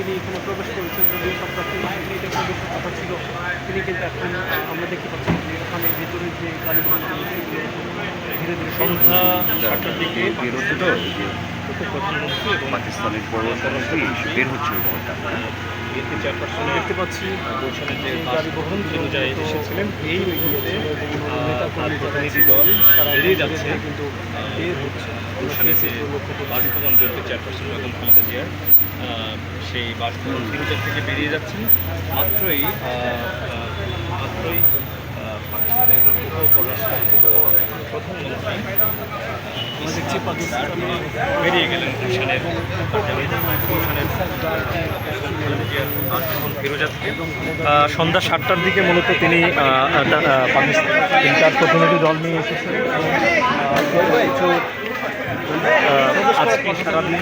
তিনি এখানে প্রবেশ করেছেন যদিও সপ্তাহ তিনটে প্রবেশের কথা ছিল। তিনি কিন্তু এখন আমরা দেখতে পাচ্ছি যে ওখানে ভেতরে যে গাড়িগুলো ধীরে ধীরে সন্ধ্যা সাতটার দিকে বেরোচ্ছে তো পাকিস্তানের প্রধানমন্ত্রী বের হচ্ছে ওই বিএনপি চেয়ারপারসন দেখতে পাচ্ছি। গুলশানের যে যে গাড়ি বহন অনুযায়ী এসেছিলেন এই তার প্রতিনিধি দল তারা বেরিয়ে যাচ্ছে কিন্তু গুলশানের যে বাসভবন বিএনপি চেয়ারপারসন বেগম খালেদা জিয়ার সেই বাসভবন তিনটার থেকে বেরিয়ে যাচ্ছেন। মাত্রই মাত্রই পাকিস্তানের উপপররাষ্ট্র প্রধানমন্ত্রী বেরিয়ে গেলেন গুলশানের গুলশানের সন্ধ্যা সাতটার দিকে মূলত তিনি তার প্রতিনিধি দল নিয়ে এসেছেন। কিছু আজকে সারাদিন